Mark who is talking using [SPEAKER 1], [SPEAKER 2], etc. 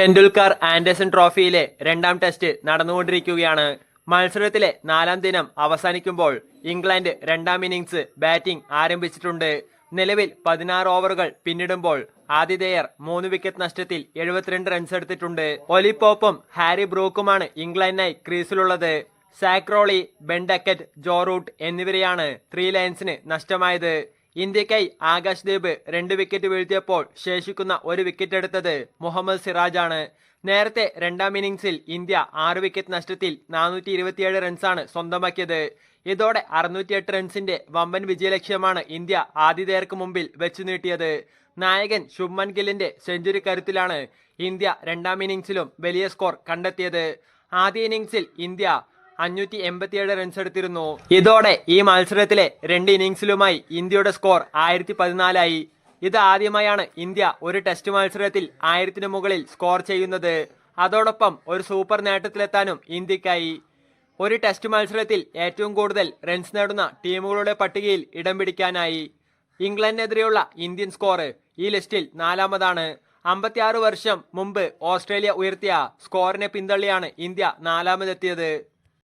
[SPEAKER 1] Tendulkar Anderson ട്രോഫിയിലെ രണ്ടാം test നടന്നുകൊണ്ടിരിക്കുകയാണ്. മത്സരത്തിലെ നാലാം ദിനം അവസാനിക്കുമ്പോൾ ഇംഗ്ലണ്ട് രണ്ടാം ഇന്നിംഗ്സ് ബാറ്റിംഗ് ആരംഭിച്ചിട്ടുണ്ട്. നിലവിൽ പതിനാറ് ഓവറുകൾ പിന്നിടുമ്പോൾ ആതിഥേയർ മൂന്ന് വിക്കറ്റ് നഷ്ടത്തിൽ എഴുപത്തിരണ്ട് റൺസ് എടുത്തിട്ടുണ്ട്. ഒലിപ്പോപ്പും ഹാരി ബ്രൂക്കുമാണ് ഇംഗ്ലണ്ടിനായി ക്രീസിലുള്ളത്. Zak Crawley Ben Duckett Joe Root എന്നിവരെയാണ് ത്രീ ലയൻസിന് നഷ്ടമായത്. ഇന്ത്യക്കായി ആകാശ് ദേബ് രണ്ട് വിക്കറ്റ് വീഴ്ത്തിയപ്പോൾ ശേഷിക്കുന്ന ഒരു വിക്കറ്റ് എടുത്തത് മുഹമ്മദ് സിറാജാണ് നേരത്തെ രണ്ടാം ഇന്നിംഗ്സിൽ ഇന്ത്യ ആറ് വിക്കറ്റ് നഷ്ടത്തിൽ നാനൂറ്റി ഇരുപത്തിയേഴ് റൺസാണ് സ്വന്തമാക്കിയത്. ഇതോടെ അറുന്നൂറ്റിയെട്ട് റൺസിന്റെ വമ്പൻ വിജയലക്ഷ്യമാണ് ഇന്ത്യ ആതിഥേയർക്ക് മുമ്പിൽ വെച്ചു നീട്ടിയത്. നായകൻ ശുഭ്മൻ ഗില്ലിന്റെ സെഞ്ചുറി കരുത്തിലാണ് ഇന്ത്യ രണ്ടാം ഇന്നിംഗ്സിലും വലിയ സ്കോർ കണ്ടെത്തിയത്. ആദ്യ ഇന്നിംഗ്സിൽ ഇന്ത്യ അഞ്ഞൂറ്റി എൺപത്തിയേഴ് റൺസ് എടുത്തിരുന്നു. ഇതോടെ ഈ മത്സരത്തിലെ രണ്ട് ഇന്നിംഗ്സിലുമായി ഇന്ത്യയുടെ സ്കോർ ആയിരത്തി പതിനാലായി ഇത് ആദ്യമായാണ് ഇന്ത്യ ഒരു ടെസ്റ്റ് മത്സരത്തിൽ ആയിരത്തിന് മുകളിൽ സ്കോർ ചെയ്യുന്നത്. അതോടൊപ്പം ഒരു സൂപ്പർ നേട്ടത്തിലെത്താനും ഇന്ത്യക്കായി. ഒരു ടെസ്റ്റ് മത്സരത്തിൽ ഏറ്റവും കൂടുതൽ റൺസ് നേടുന്ന ടീമുകളുടെ പട്ടികയിൽ ഇടം പിടിക്കാനായി. ഇംഗ്ലണ്ടിനെതിരെയുള്ള ഇന്ത്യൻ സ്കോർ ഈ ലിസ്റ്റിൽ നാലാമതാണ്. അമ്പത്തിയാറ് വർഷം മുമ്പ് ഓസ്ട്രേലിയ ഉയർത്തിയ സ്കോറിനെ പിന്തള്ളിയാണ് ഇന്ത്യ നാലാമതെത്തിയത്.